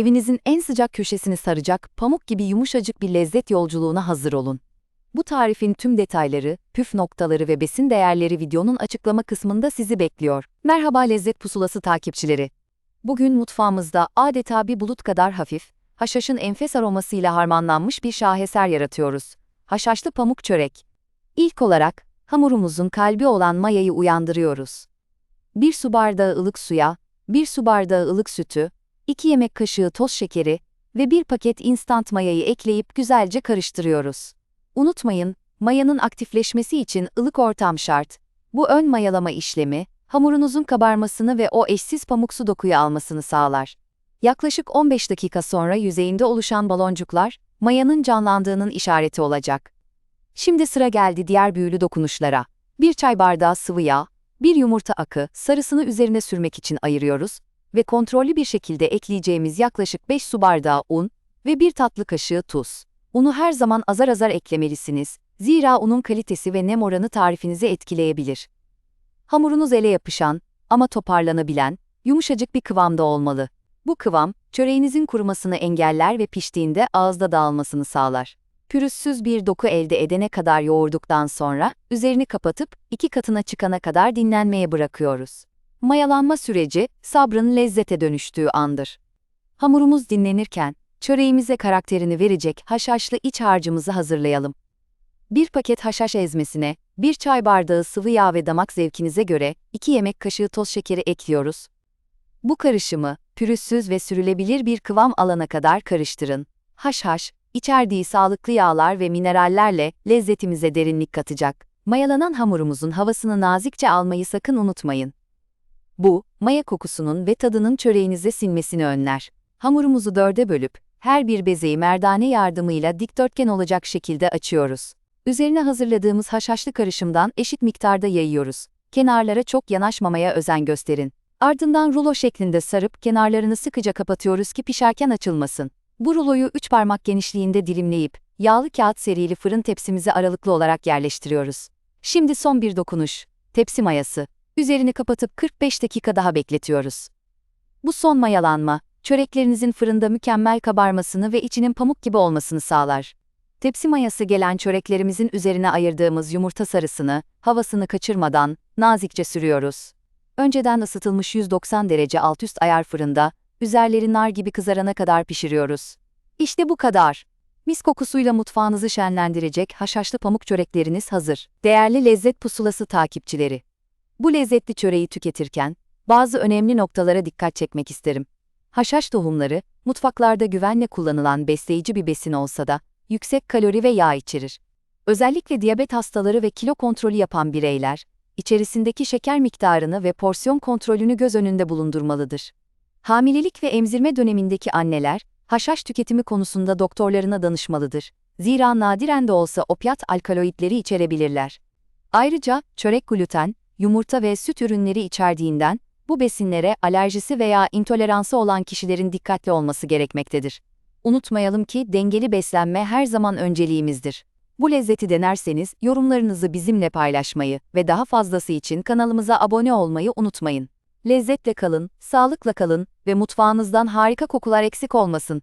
evinizin en sıcak köşesini saracak pamuk gibi yumuşacık bir lezzet yolculuğuna hazır olun. Bu tarifin tüm detayları, püf noktaları ve besin değerleri videonun açıklama kısmında sizi bekliyor. Merhaba lezzet pusulası takipçileri. Bugün mutfağımızda adeta bir bulut kadar hafif, haşhaşın enfes aromasıyla harmanlanmış bir şaheser yaratıyoruz. Haşhaşlı pamuk çörek. İlk olarak, hamurumuzun kalbi olan mayayı uyandırıyoruz. 1 su bardağı ılık suya, 1 su bardağı ılık sütü, 2 yemek kaşığı toz şekeri ve 1 paket instant mayayı ekleyip güzelce karıştırıyoruz. Unutmayın, mayanın aktifleşmesi için ılık ortam şart. Bu ön mayalama işlemi, hamurunuzun kabarmasını ve o eşsiz pamuksu dokuyu almasını sağlar. Yaklaşık 15 dakika sonra yüzeyinde oluşan baloncuklar, mayanın canlandığının işareti olacak. Şimdi sıra geldi diğer büyülü dokunuşlara. 1 çay bardağı sıvı yağ, 1 yumurta akı, sarısını üzerine sürmek için ayırıyoruz ve kontrollü bir şekilde ekleyeceğimiz yaklaşık 5 su bardağı un ve 1 tatlı kaşığı tuz. Unu her zaman azar azar eklemelisiniz, zira unun kalitesi ve nem oranı tarifinizi etkileyebilir. Hamurunuz ele yapışan ama toparlanabilen, yumuşacık bir kıvamda olmalı. Bu kıvam, çöreğinizin kurumasını engeller ve piştiğinde ağızda dağılmasını sağlar. Pürüzsüz bir doku elde edene kadar yoğurduktan sonra, üzerini kapatıp iki katına çıkana kadar dinlenmeye bırakıyoruz. Mayalanma süreci, sabrın lezzete dönüştüğü andır. Hamurumuz dinlenirken, çöreğimize karakterini verecek haşhaşlı iç harcımızı hazırlayalım. Bir paket haşhaş ezmesine, bir çay bardağı sıvı yağ ve damak zevkinize göre 2 yemek kaşığı toz şekeri ekliyoruz. Bu karışımı, pürüzsüz ve sürülebilir bir kıvam alana kadar karıştırın. Haşhaş, içerdiği sağlıklı yağlar ve minerallerle lezzetimize derinlik katacak. Mayalanan hamurumuzun havasını nazikçe almayı sakın unutmayın. Bu, maya kokusunun ve tadının çöreğinize sinmesini önler. Hamurumuzu dörde bölüp, her bir bezeyi merdane yardımıyla dikdörtgen olacak şekilde açıyoruz. Üzerine hazırladığımız haşhaşlı karışımdan eşit miktarda yayıyoruz. Kenarlara çok yanaşmamaya özen gösterin. Ardından rulo şeklinde sarıp kenarlarını sıkıca kapatıyoruz ki pişerken açılmasın. Bu ruloyu 3 parmak genişliğinde dilimleyip, yağlı kağıt serili fırın tepsimize aralıklı olarak yerleştiriyoruz. Şimdi son bir dokunuş. Tepsi mayası. Üzerini kapatıp 45 dakika daha bekletiyoruz. Bu son mayalanma, çöreklerinizin fırında mükemmel kabarmasını ve içinin pamuk gibi olmasını sağlar. Tepsi mayası gelen çöreklerimizin üzerine ayırdığımız yumurta sarısını, havasını kaçırmadan, nazikçe sürüyoruz. Önceden ısıtılmış 190 derece alt üst ayar fırında, üzerleri nar gibi kızarana kadar pişiriyoruz. İşte bu kadar. Mis kokusuyla mutfağınızı şenlendirecek haşhaşlı pamuk çörekleriniz hazır. Değerli lezzet pusulası takipçileri. Bu lezzetli çöreği tüketirken, bazı önemli noktalara dikkat çekmek isterim. Haşhaş tohumları, mutfaklarda güvenle kullanılan besleyici bir besin olsa da, yüksek kalori ve yağ içerir. Özellikle diyabet hastaları ve kilo kontrolü yapan bireyler, içerisindeki şeker miktarını ve porsiyon kontrolünü göz önünde bulundurmalıdır. Hamilelik ve emzirme dönemindeki anneler, haşhaş tüketimi konusunda doktorlarına danışmalıdır. Zira nadiren de olsa opiat alkaloidleri içerebilirler. Ayrıca, çörek gluten, yumurta ve süt ürünleri içerdiğinden, bu besinlere alerjisi veya intoleransı olan kişilerin dikkatli olması gerekmektedir. Unutmayalım ki dengeli beslenme her zaman önceliğimizdir. Bu lezzeti denerseniz yorumlarınızı bizimle paylaşmayı ve daha fazlası için kanalımıza abone olmayı unutmayın. Lezzetle kalın, sağlıkla kalın ve mutfağınızdan harika kokular eksik olmasın.